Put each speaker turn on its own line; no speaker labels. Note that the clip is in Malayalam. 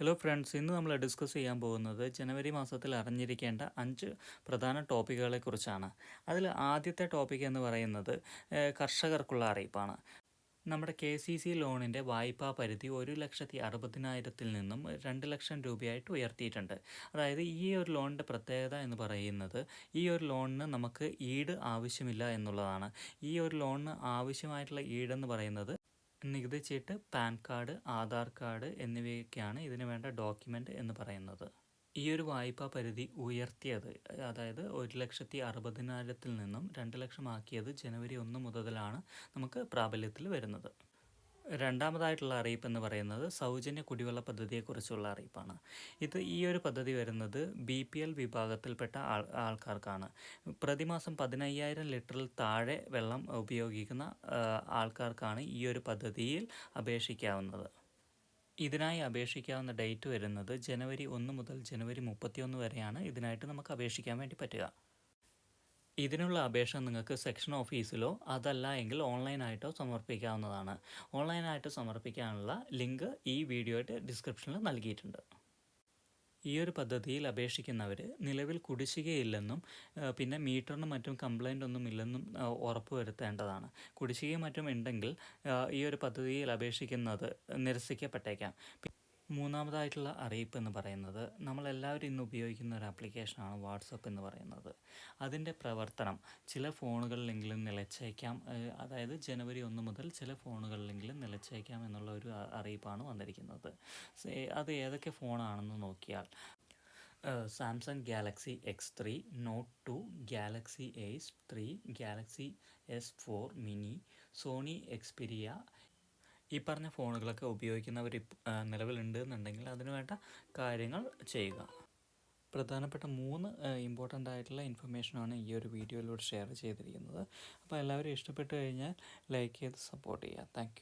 ഹലോ ഫ്രണ്ട്സ് ഇന്ന് നമ്മൾ ഡിസ്കസ് ചെയ്യാൻ പോകുന്നത് ജനുവരി മാസത്തിൽ അറിഞ്ഞിരിക്കേണ്ട അഞ്ച് പ്രധാന ടോപ്പിക്കുകളെ കുറിച്ചാണ്. അതിൽ ആദ്യത്തെ ടോപ്പിക് എന്ന് പറയുന്നത് കർഷകർക്കുള്ള അറിയിപ്പാണ്. നമ്മുടെ കെ സി സി ലോണിന്റെ വായ്പാ പരിധി ഒരു ലക്ഷത്തി അറുപതിനായിരത്തിൽ നിന്നും രണ്ട് ലക്ഷം രൂപയായിട്ട് ഉയർത്തിയിട്ടുണ്ട്. അതായത് ഈ ഒരു ലോണിന്റെ പ്രത്യേകത എന്ന് പറയുന്നത് ഈ ഒരു ലോണിന് നമുക്ക് ഈട് ആവശ്യമില്ല എന്നുള്ളതാണ്. ഈ ഒരു ലോണിന് ആവശ്യമായിട്ടുള്ള ഈടെന്ന് പറയുന്നത് നികുതി ചീട്ട് പാൻ കാർഡ് ആധാർ കാർഡ് എന്നിവയൊക്കെയാണ് ഇതിന് വേണ്ട ഡോക്യുമെന്റ് എന്ന് പറയുന്നത്. ഈ ഒരു വായ്പാ പരിധി ഉയർത്തിയത് അതായത് ഒരു ലക്ഷത്തി അറുപതിനായിരത്തിൽ നിന്നും രണ്ട് ലക്ഷമാക്കിയത് ജനുവരി ഒന്ന് മുതലാണ് നമുക്ക് പ്രാബല്യത്തിൽ വരുന്നത്. രണ്ടാമതായിട്ടുള്ള അറിയിപ്പ് എന്ന് പറയുന്നത് സൗജന്യ കുടിവെള്ള പദ്ധതിയെക്കുറിച്ചുള്ള അറിയിപ്പാണ്. ഇത് ഈ ഒരു പദ്ധതി വരുന്നത് ബി പി എൽ വിഭാഗത്തിൽപ്പെട്ട ആൾ ആൾക്കാർക്കാണ്. പ്രതിമാസം പതിനയ്യായിരം ലിറ്ററിൽ താഴെ വെള്ളം ഉപയോഗിക്കുന്ന ആൾക്കാർക്കാണ് ഈ ഒരു പദ്ധതിയിൽ അപേക്ഷിക്കാവുന്നത്. ഇതിനായി അപേക്ഷിക്കാവുന്ന ഡേറ്റ് വരുന്നത് ജനുവരി ഒന്ന് മുതൽ ജനുവരി മുപ്പത്തിയൊന്ന് വരെയാണ്. ഇതിനായിട്ട് നമുക്ക് അപേക്ഷിക്കാൻ വേണ്ടി പറ്റുക. ഇതിനുള്ള അപേക്ഷ നിങ്ങൾക്ക് സെക്ഷൻ ഓഫീസിലോ അതല്ല എങ്കിൽ ഓൺലൈനായിട്ടോ സമർപ്പിക്കാവുന്നതാണ്. ഓൺലൈനായിട്ട് സമർപ്പിക്കാനുള്ള ലിങ്ക് ഈ വീഡിയോയുടെ ഡിസ്ക്രിപ്ഷനിൽ നൽകിയിട്ടുണ്ട്. ഈ ഒരു പദ്ധതിയിൽ അപേക്ഷിക്കുന്നവർ നിലവിൽ കുടിശ്ശികയില്ലെന്നും പിന്നെ മീറ്ററിനും മറ്റും കംപ്ലൈന്റ് ഒന്നും ഇല്ലെന്നും ഉറപ്പുവരുത്തേണ്ടതാണ് കുടിശ്ശികയും മറ്റും ഉണ്ടെങ്കിൽ ഈ ഒരു പദ്ധതിയിൽ അപേക്ഷിക്കുന്നത് നിരസിക്കപ്പെട്ടേക്കാം. മൂന്നാമതായിട്ടുള്ള അറിയിപ്പ് എന്ന് പറയുന്നത് നമ്മളെല്ലാവരും ഇന്ന് ഉപയോഗിക്കുന്ന ഒരു ആപ്ലിക്കേഷനാണ് വാട്സപ്പ് എന്ന് പറയുന്നത്. അതിന്റെ പ്രവർത്തനം ചില ഫോണുകളിലെങ്കിലും നിലച്ചേക്കാം അതായത് ജനുവരി ഒന്ന് മുതൽ ചില ഫോണുകളിലെങ്കിലും നിലച്ചേക്കാം എന്നുള്ള ഒരു അറിയിപ്പാണ് വന്നിരിക്കുന്നത്. അത് ഏതൊക്കെ ഫോണാണെന്ന് നോക്കിയാൽ Samsung Galaxy X three note two Galaxy Ace three Galaxy S four mini Sony Xperia ഈ പറഞ്ഞ ഫോണുകളൊക്കെ ഉപയോഗിക്കുന്നവർ നിലവിലുണ്ട് എന്നുണ്ടെങ്കിൽ അതിന് വേണ്ട കാര്യങ്ങൾ ചെയ്യുക. പ്രധാനപ്പെട്ട മൂന്ന് ഇമ്പോർട്ടന്റ് ആയിട്ടുള്ള ഇൻഫർമേഷനാണ് ഈ ഒരു വീഡിയോയിലൂടെ ഷെയർ ചെയ്തിരിക്കുന്നത്. അപ്പോൾ എല്ലാവരും ഇഷ്ടപ്പെട്ടു കഴിഞ്ഞാൽ ലൈക്ക് ചെയ്ത് സപ്പോർട്ട് ചെയ്യുക. താങ്ക്